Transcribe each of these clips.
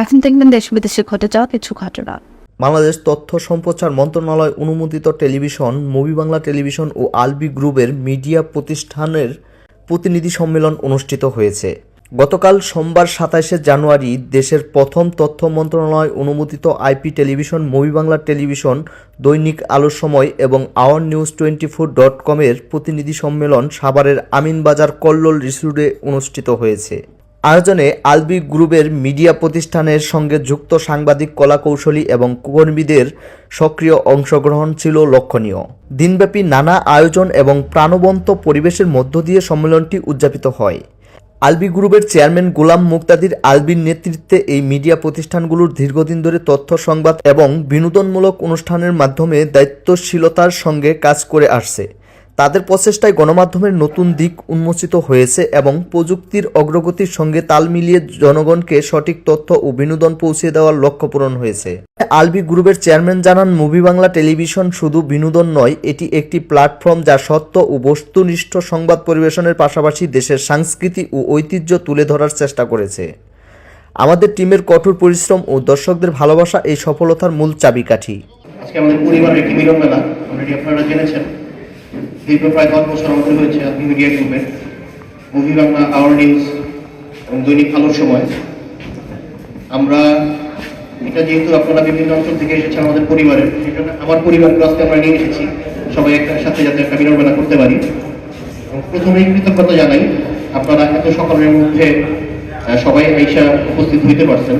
এখন দেখবেন দেশ বিদেশে ঘটে যাওয়া কিছু ঘটনা বাংলাদেশ তথ্য সম্প্রচার মন্ত্রণালয় অনুমোদিত টেলিভিশন, মুভি বাংলা টেলিভিশন ও আলবি গ্রুপের মিডিয়া প্রতিষ্ঠানের প্রতিনিধি সম্মেলন অনুষ্ঠিত হয়েছে। গতকাল সোমবার সাতাশে জানুয়ারি দেশের প্রথম তথ্য মন্ত্রণালয় অনুমোদিত IP television, movie Bangla television, দৈনিক আলোর সময় এবং our news twenty four dot কমের প্রতিনিধি সম্মেলন সাভারের আমিনবাজার কল্লোল রিসোর্টে অনুষ্ঠিত হয়েছে। আয়োজনে আলবি গ্রুপের মিডিয়া প্রতিষ্ঠানের সঙ্গে যুক্ত সাংবাদিক কলাকৌশলী এবং কর্মীদের সক্রিয় অংশগ্রহণ ছিল লক্ষণীয়। দিনব্যাপী নানা আয়োজন এবং প্রাণবন্ত পরিবেশের মধ্য দিয়ে সম্মেলনটি উদযাপিত হয়। আলবি গ্রুপের চেয়ারম্যান গোলাম মুক্তাদির আলবির নেতৃত্বে এই মিডিয়া প্রতিষ্ঠানগুলোর দীর্ঘদিন ধরে তথ্য, সংবাদ এবং বিনোদনমূলক অনুষ্ঠানের মাধ্যমে দায়িত্বশীলতার সঙ্গে কাজ করে আসছে। তাদের প্রচেষ্টায় গণমাধ্যমের নতুন দিক উন্মোচিত হয়েছে এবং প্রযুক্তির অগ্রগতির সঙ্গে তাল মিলিয়ে জনগণকে সঠিক তথ্য ও বিনোদন পৌঁছে দেওয়ার লক্ষ্য পূরণ হয়েছে। আলবি গ্রুপের চেয়ারম্যান জানান মুভি বাংলা টেলিভিশন শুধু বিনোদন নয়, এটি একটি প্ল্যাটফর্ম যা সত্য ও বস্তুনিষ্ঠ সংবাদ পরিবেশনের পাশাপাশি দেশের সংস্কৃতি ও ঐতিহ্য তুলে ধরার চেষ্টা করেছে। আমাদের টিমের কঠোর পরিশ্রম ও দর্শকদের ভালোবাসা এই সফলতার মূল চাবিকাঠি। আজকে আমাদের পরিবারের একটি মিলন মেলা অলরেডি আপনারা জেনেছেন। দীর্ঘ প্রায় দশ বছর আমাদের হয়েছে আপনি মিডিয়া গ্রুপে মুভি বাংলা আওয়ার নিউজ এবং দৈনিক আলোর সময়। আমরা, এটা যেহেতু আপনারা বিভিন্ন অঞ্চল থেকে এসেছেন আমাদের পরিবারের, সেই জন্য আমার পরিবারকে আজকে আমরা নিয়ে এসেছি, সবাই একটা সাথে যাতে একটা মেলা করতে পারি। প্রথমেই কৃতজ্ঞতা জানাই, আপনারা এত সকালের মধ্যে সবাই আইসা উপস্থিত হইতে পারছেন।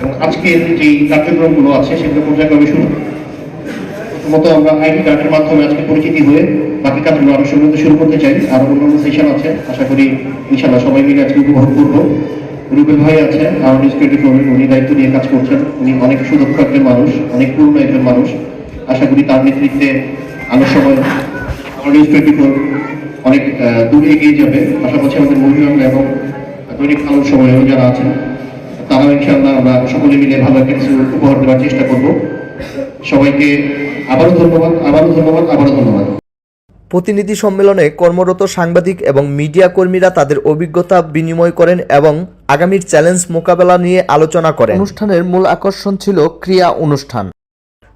এবং আজকের যে কার্যক্রমগুলো আছে, সেগুলো পর্যায়ক্রমে শুরু। প্রথমত আমরা আইডি কার্ডের মাধ্যমে আজকে পরিচিতি হয়ে বাকি কাজগুলো আরও শুরু শুরু করতে চাই। আর অন্যান্য সেশন আছে, আশা করি ইনশাল্লাহ সবাই মিলে আজকে উপভোগ করব। রুবেল ভাই আছে আমার নিউজ টোয়েন্টি উনি দায়িত্ব নিয়ে কাজ করছেন। উনি অনেক সুদক্ষ একজন মানুষ, অনেক পুরনো একজন মানুষ। আশা করি তার নেতৃত্বে আলোর সময় আমার নিউজ টোয়েন্টি ফোর অনেক দূর এগিয়ে যাবে। পাশাপাশি আমাদের মুভি এবং দৈনিক আলোর সময়ও যারা আছেন, তারাও ইনশাআল্লাহ আমরা সকলে মিলে ভালো একটা কিছু উপহার দেওয়ার চেষ্টা করব। সবাইকে আবারও ধন্যবাদ আবারও ধন্যবাদ আবারও ধন্যবাদ। প্রতিনিধি সম্মেলনে কর্মরত সাংবাদিক এবং মিডিয়া কর্মীরা তাদের অভিজ্ঞতা বিনিময় করেন এবং আগামীর চ্যালেঞ্জ মোকাবেলা নিয়ে আলোচনা করেন। অনুষ্ঠানের মূল আকর্ষণ ছিল ক্রিয়া অনুষ্ঠান।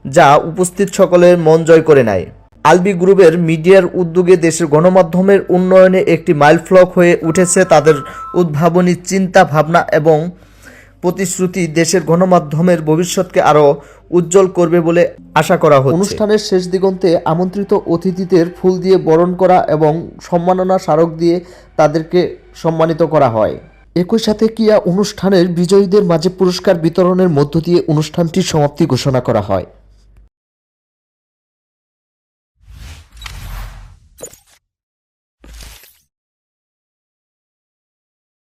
যা উপস্থিত সকলের মন জয় করে নেয়। আলবি গ্রুপের মিডিয়ার উদ্যোগে দেশের গণমাধ্যমের উন্নয়নে একটি মাইলফলক হয়ে উঠেছে তাদের উদ্ভাবনী চিন্তা ভাবনা এবং প্রতিশ্রুতি। দেশের গণমাধ্যমের ভবিষ্যৎকে আরও উজ্জ্বল করবে বলে আশা করা হচ্ছে। অনুষ্ঠানের শেষ দিগন্তে আমন্ত্রিত অতিথিদের ফুল দিয়ে বরণ করা এবং সম্মাননা স্মারক দিয়ে তাদেরকে সম্মানিত করা হয়। একই সাথে কিয়া অনুষ্ঠানের বিজয়ীদের মাঝে পুরস্কার বিতরণের মধ্য দিয়ে অনুষ্ঠানটির সমাপ্তি ঘোষণা করা হয়।